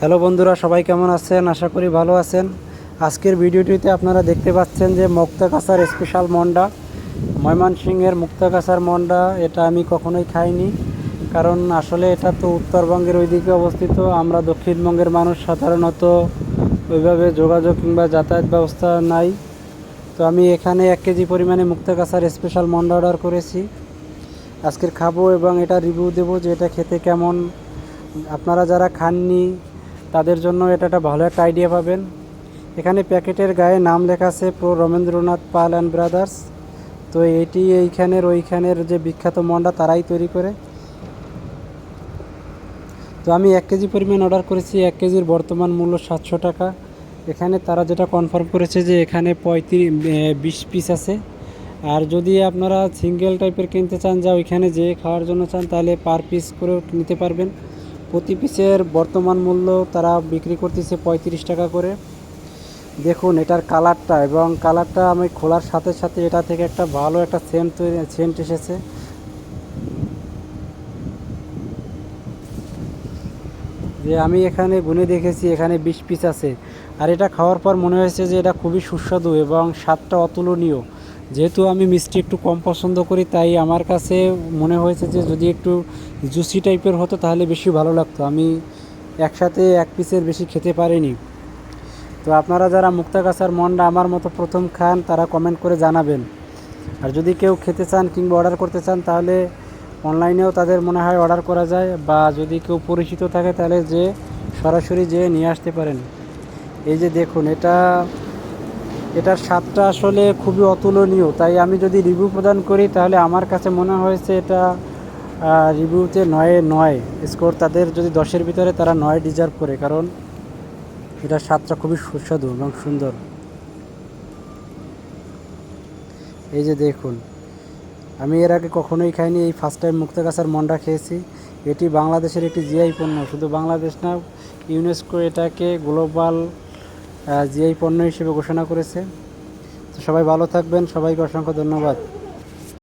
Hello বন্ধুরা, সবাই কেমন আছেন? আশা করি ভালো আছেন। আজকের ভিডিওটিতে আপনারা দেখতে পাচ্ছেন যে মুক্তাকাছার স্পেশাল মন্ডা ময়মনসিংহের মুক্তাকাছার মন্ডা এটা আমি কখনোই খাইনি। কারণ আসলে এটা তো উত্তরবঙ্গের ওইদিকে অবস্থিত। আমরা দক্ষিণবঙ্গের মানুষ সাধারণত ওইভাবে যোগাযোগ কিংবা যাতায়াত ব্যবস্থা নাই। তো আমি এখানে এক কেজি পরিমাণে মুক্তাকাছার স্পেশাল মন্ডা অর্ডার করেছি। আজকের খাব এবং এটা রিভিউ দেবো যে এটা খেতে কেমন। আপনারা যারা খাননি তাদের জন্য এটা একটা ভালো একটা আইডিয়া পাবেন। এখানে প্যাকেটের গায়ে নাম লেখা আছে pro Rabindranath Pal and brothers. তো এটি এইখানের ওইখানের যে বিখ্যাত মন্ডা তারাই তৈরি করে। তো আমি এক কেজি পরিমাণ অর্ডার করেছি, এক কেজির বর্তমান মূল্য সাতশো টাকা। এখানে তারা যেটা কনফার্ম করেছে যে এখানে পঁয়ত্রিশ বিশ পিস আছে। আর যদি আপনারা সিঙ্গেল টাইপের কিনতে চান, যা ওইখানে যেয়ে খাওয়ার জন্য চান, তাহলে পার পিস করেও নিতে পারবেন। প্রতি পিসের বর্তমান মূল্য তারা বিক্রি করতেছে পঁয়ত্রিশ টাকা করে। দেখুন, এটার কালারটা এবং কালারটা আমি খোলার সাথে সাথে এটা থেকে একটা ভালো একটা সেন্ট সেন্ট এসেছে। যে আমি এখানে গুনে দেখেছি, এখানে বিশ পিস আছে। আর এটা খাওয়ার পর মনে হয়েছে যে এটা খুবই সুস্বাদু এবং স্বাদটা অতুলনীয়। যেহেতু আমি মিষ্টি একটু কম পছন্দ করি, তাই আমার কাছে মনে হয়েছে যে যদি একটু জুসি টাইপের হতো তাহলে বেশি ভালো লাগতো। আমি একসাথে এক পিসের বেশি খেতে পারিনি। তো আপনারা যারা মুক্তাগাছার মন্ডা আমার মতো প্রথম খান, তারা কমেন্ট করে জানাবেন। আর যদি কেউ খেতে চান কিংবা অর্ডার করতে চান, তাহলে অনলাইনেও তাদের মনে হয় অর্ডার করা যায়, বা যদি কেউ পরিচিত থাকে, তাহলে যে সরাসরি যেয়ে নিয়ে আসতে পারেন। এই যে দেখুন, এটা এটার স্বাদটা আসলে খুবই অতুলনীয়। তাই আমি যদি রিভিউ প্রদান করি, তাহলে আমার কাছে মনে হয়েছে এটা রিভিউতে নয়ে, নয় স্কোর তাদের যদি দশের ভিতরে তারা নয় ডিজার্ভ করে, কারণ এটার স্বাদটা খুবই সুস্বাদু এবং সুন্দর। এই যে দেখুন, আমি এর আগে কখনোই খাইনি, এই ফার্স্ট টাইম মুক্তাগাছার মন্ডা খেয়েছি। এটি বাংলাদেশের একটি জিআই পণ্য, শুধু বাংলাদেশ না ইউনেস্কো এটাকে গ্লোবাল জিআই পণ্য হিসেবে ঘোষণা করেছে। তো সবাই ভালো থাকবেন। সবাইকে অসংখ্য ধন্যবাদ।